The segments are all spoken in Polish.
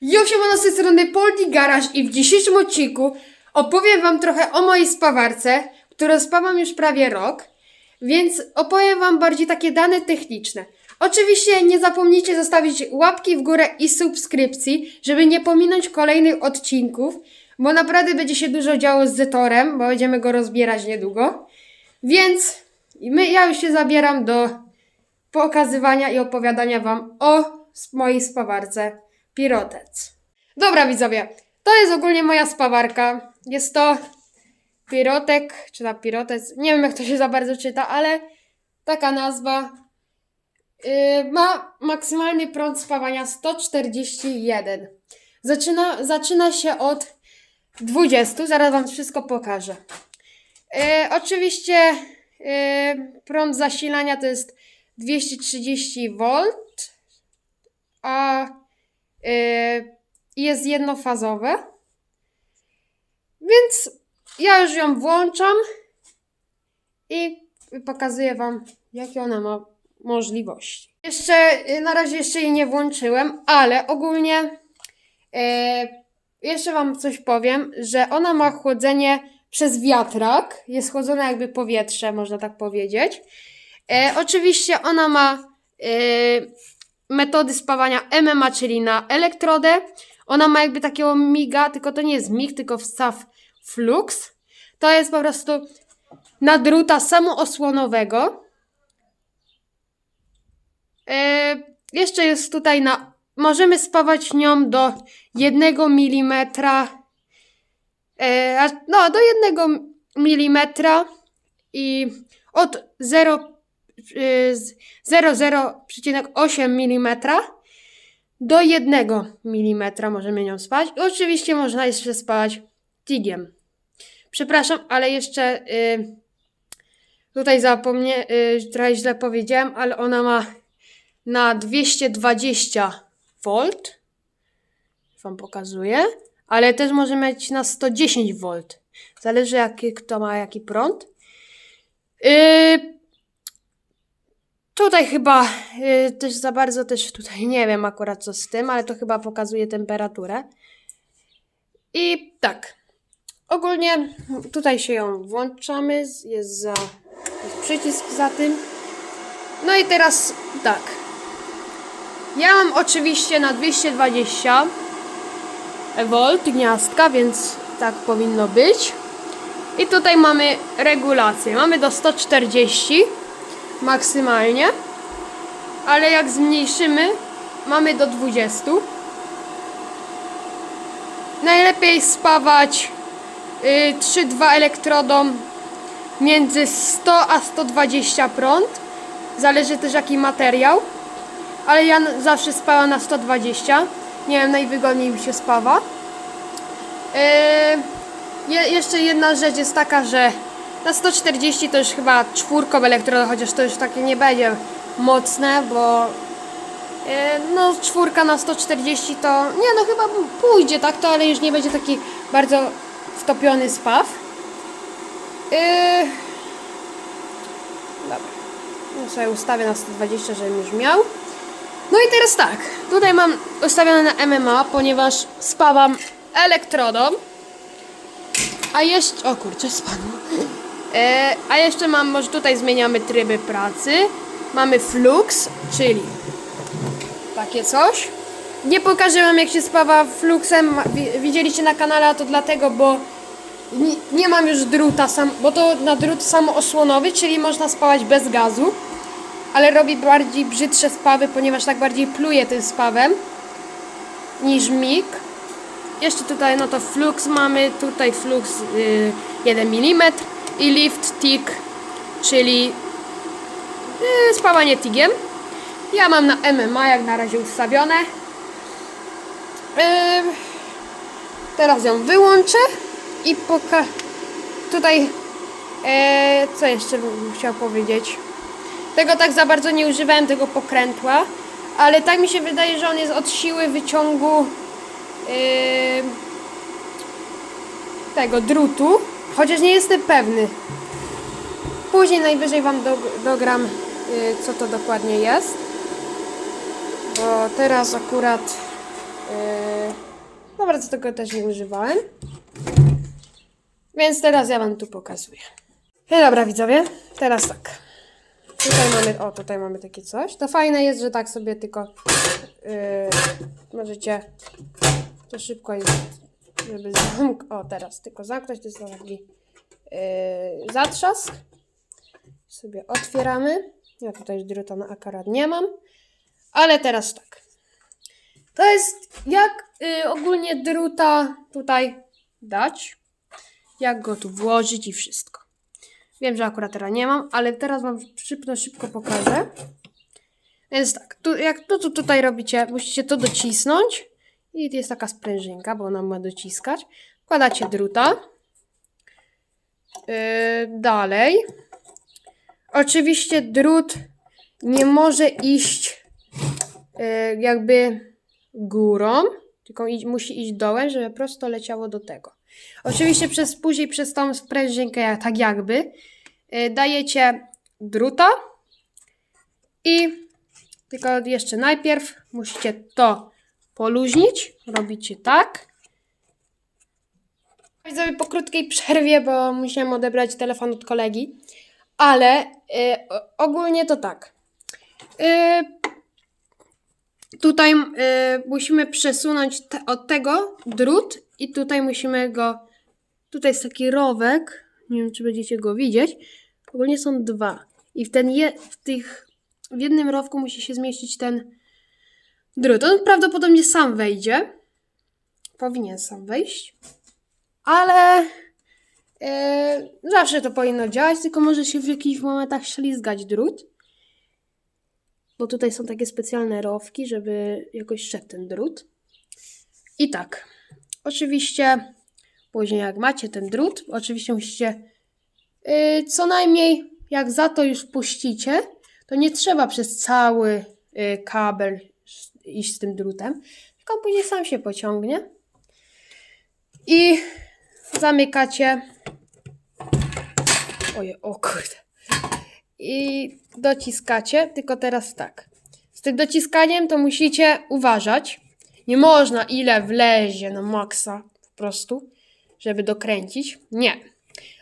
Jo, siemano z tej strony Poldi Garage i w dzisiejszym odcinku opowiem wam trochę o mojej spawarce, którą spawam już prawie rok, więc opowiem wam bardziej takie dane techniczne. Oczywiście nie zapomnijcie zostawić łapki w górę i subskrypcji, żeby nie pominąć kolejnych odcinków, bo naprawdę będzie się dużo działo z Zetorem, bo będziemy go rozbierać niedługo. Więc my, ja już się zabieram do pokazywania i opowiadania wam o mojej spawarce Pirotec. Dobra widzowie, to jest ogólnie moja spawarka. Jest to Pirotek, czy ta Pirotec, nie wiem jak to się za bardzo czyta, ale taka nazwa. Yy, ma maksymalny prąd spawania 141. Zaczyna, zaczyna się od 20, zaraz wam wszystko pokażę. Yy, oczywiście yy, prąd zasilania to jest 230 V, a jest jednofazowe. Więc ja już ją włączam i pokazuję Wam, jakie ona ma możliwości. Jeszcze yy, na razie jeszcze jej nie włączyłem, ale ogólnie yy, jeszcze Wam coś powiem, że ona ma chłodzenie przez wiatrak. Jest chłodzone jakby powietrze, można tak powiedzieć. E, oczywiście ona ma e, metody spawania MMA, czyli na elektrodę. Ona ma jakby takiego miga, tylko to nie jest mig, tylko wstaw flux. To jest po prostu na druta samoosłonowego. E, jeszcze jest tutaj na. Możemy spawać nią do 1 mm. A- no, do 1 mm i od 0 y, z 0,08 mm do 1 mm możemy nią spać. I oczywiście można jeszcze spać tigiem. Przepraszam, ale jeszcze y, tutaj zapomnę, y, trochę źle powiedziałem, ale ona ma na 220 V. Wam pokazuję. Ale też może mieć na 110 V. Zależy jaki kto ma jaki prąd. Yy, Tutaj chyba y, też za bardzo też tutaj nie wiem akurat co z tym, ale to chyba pokazuje temperaturę. I tak. Ogólnie tutaj się ją włączamy, jest za jest przycisk za tym. No i teraz tak. Ja mam oczywiście na 220 V gniazdka, więc tak powinno być. I tutaj mamy regulację. Mamy do 140 maksymalnie, ale jak zmniejszymy, mamy do 20. Najlepiej spawać y, 3-2 elektrodą między 100 a 120 prąd. Zależy też jaki materiał, ale ja zawsze spałam na 120. Nie wiem, najwygodniej mi się spawa. Yy, je, jeszcze jedna rzecz jest taka, że na 140 to już chyba czwórką elektrodę, chociaż to już takie nie będzie mocne, bo yy, no czwórka na 140 to nie no chyba pójdzie tak to, ale już nie będzie taki bardzo wtopiony spaw. Yy, dobra. No sobie ustawię na 120, żebym już miał. No i teraz tak, tutaj mam ustawione na MMA, ponieważ spawam elektrodą. A jeszcze. O kurczę, spadło. E, a jeszcze mam, może tutaj zmieniamy tryby pracy. Mamy flux, czyli takie coś. Nie pokażę wam jak się spawa fluxem. Widzieliście na kanale, a to dlatego, bo nie, nie mam już druta, sam, bo to na drut samoosłonowy, czyli można spawać bez gazu. Ale robi bardziej brzydsze spawy, ponieważ tak bardziej pluje tym spawem niż mig. Jeszcze tutaj no to flux mamy, tutaj flux y, 1 mm i lift tick, czyli y, spawanie tigiem. Ja mam na MMA jak na razie ustawione. Y, teraz ją wyłączę i poka... Tutaj e, co jeszcze bym chciał powiedzieć? Tego tak za bardzo nie używałem, tego pokrętła, ale tak mi się wydaje, że on jest od siły wyciągu yy, tego drutu, chociaż nie jestem pewny. Później najwyżej Wam do, dogram, yy, co to dokładnie jest, bo teraz akurat yy, bardzo tego też nie używałem. Więc teraz ja wam tu pokazuję. No dobra, widzowie, teraz tak. Tutaj mamy, o, tutaj mamy takie coś. To fajne jest, że tak sobie tylko yy, możecie to szybko jest, żeby zamk... O, teraz tylko zamknąć, to jest taki yy, zatrzask. Sobie otwieramy. Ja tutaj druta na akurat nie mam. Ale teraz tak. To jest jak y, ogólnie druta tutaj dać. Jak go tu włożyć i wszystko. Wiem, że akurat teraz nie mam, ale teraz wam szybko, szybko pokażę. Więc tak, tu, jak to, tu tutaj robicie, musicie to docisnąć. I jest taka sprężynka, bo ona ma dociskać. Wkładacie druta. Yy, dalej. Oczywiście drut nie może iść yy, jakby górą, tylko musi iść dołem, żeby prosto leciało do tego. Oczywiście przez później przez tą sprężynkę, tak jakby, yy, dajecie druta i tylko jeszcze najpierw musicie to poluźnić. Robicie tak. Widzowie po krótkiej przerwie, bo musiałem odebrać telefon od kolegi. Ale y, ogólnie to tak. Y, tutaj y, musimy przesunąć te, od tego drut i tutaj musimy go. Tutaj jest taki rowek. Nie wiem, czy będziecie go widzieć. Ogólnie są dwa. I w ten je, w tych w jednym rowku musi się zmieścić ten drut. On prawdopodobnie sam wejdzie. Powinien sam wejść. Ale e, zawsze to powinno działać, tylko może się w jakichś momentach ślizgać drut. Bo tutaj są takie specjalne rowki, żeby jakoś szedł ten drut. I tak. Oczywiście później jak macie ten drut, oczywiście musicie yy, co najmniej jak za to już puścicie, to nie trzeba przez cały y, kabel iść z tym drutem, tylko później sam się pociągnie. I zamykacie. Oje, o kurde. I dociskacie, tylko teraz tak. Z tym dociskaniem to musicie uważać. Nie można ile wlezie na maksa po prostu, żeby dokręcić. Nie.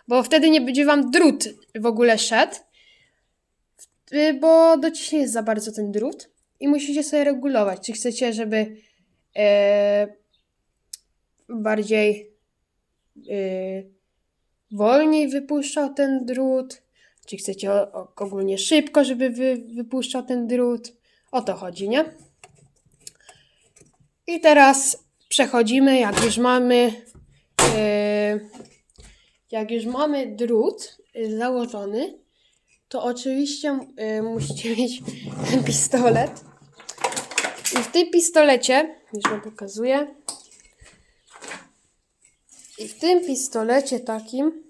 Bo wtedy nie będzie wam drut w ogóle szedł. Bo dociśnie za bardzo ten drut i musicie sobie regulować, czy chcecie, żeby e, bardziej e, wolniej wypuszczał ten drut, czy chcecie o, o, ogólnie szybko, żeby wy, wypuszczał ten drut. O to chodzi, nie? I teraz przechodzimy, jak już mamy e, jak już mamy drut y, założony, to oczywiście y, musicie mieć pistolet. I w tym pistolecie, już wam pokazuję. I w tym pistolecie takim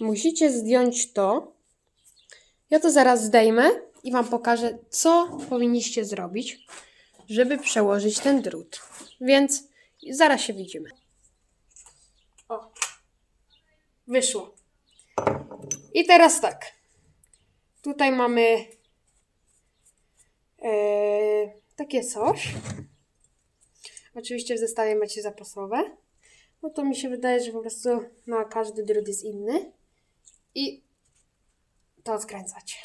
musicie zdjąć to. Ja to zaraz zdejmę i wam pokażę, co powinniście zrobić, żeby przełożyć ten drut. Więc zaraz się widzimy. O, wyszło. I teraz tak. Tutaj mamy e, takie coś. Oczywiście w zestawie macie zapasowe. No to mi się wydaje, że po prostu na każdy drut jest inny. I to odkręcacie.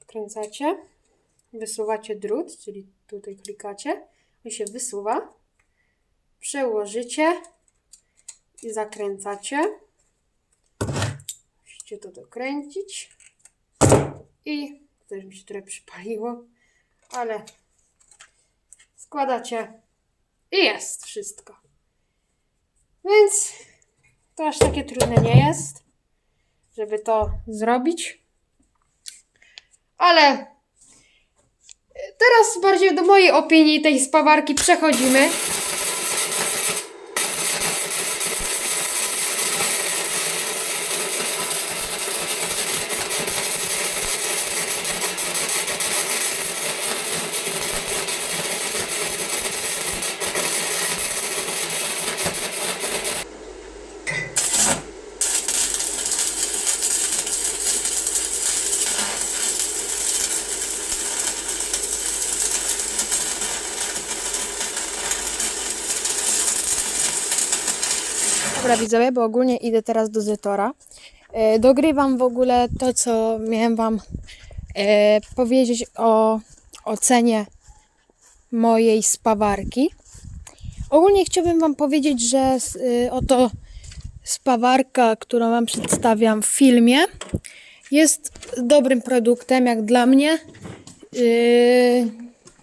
Odkręcacie. Wysuwacie drut, czyli tutaj klikacie. On się wysuwa. Przełożycie i zakręcacie. Musicie to dokręcić. I też mi się trochę przypaliło, ale składacie i jest wszystko. Więc to aż takie trudne nie jest, żeby to zrobić. Ale teraz bardziej do mojej opinii tej spawarki przechodzimy. Dobra widzowie, bo ogólnie idę teraz do Zetora. E, dogrywam w ogóle to, co miałem wam e, powiedzieć o ocenie mojej spawarki. Ogólnie chciałbym wam powiedzieć, że y, oto spawarka, którą wam przedstawiam w filmie, jest dobrym produktem, jak dla mnie. Yy,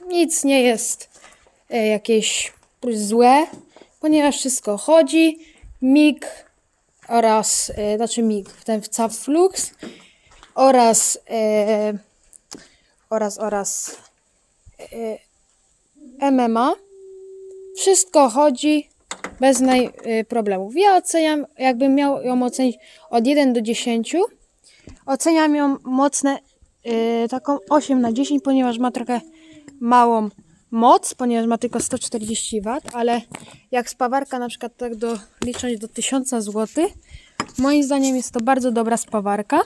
nic nie jest e, jakieś złe, ponieważ wszystko chodzi. MIG oraz, e, znaczy MIG, ten w Flux oraz e, oraz, oraz e, MMA. Wszystko chodzi bez naj, e, problemów. Ja oceniam, jakbym miał ją ocenić od 1 do 10, oceniam ją mocne e, taką 8 na 10, ponieważ ma trochę małą moc, ponieważ ma tylko 140 W, ale jak spawarka na przykład tak do, licząc do 1000 zł, moim zdaniem jest to bardzo dobra spawarka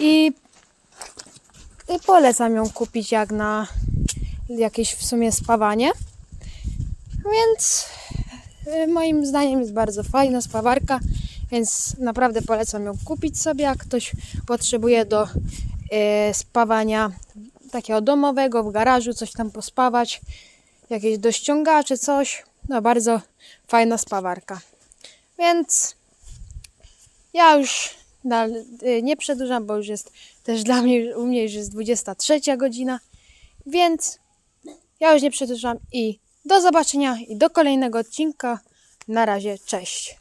i, i polecam ją kupić jak na jakieś w sumie spawanie. Więc y, moim zdaniem jest bardzo fajna spawarka, więc naprawdę polecam ją kupić sobie, jak ktoś potrzebuje do y, spawania takiego domowego, w garażu, coś tam pospawać, jakieś do ściągaczy, coś. No bardzo fajna spawarka. Więc ja już y, nie przedłużam, bo już jest też dla mnie, u mnie już jest 23 godzina, więc ja już nie przedłużam i do zobaczenia i do kolejnego odcinka. Na razie, cześć.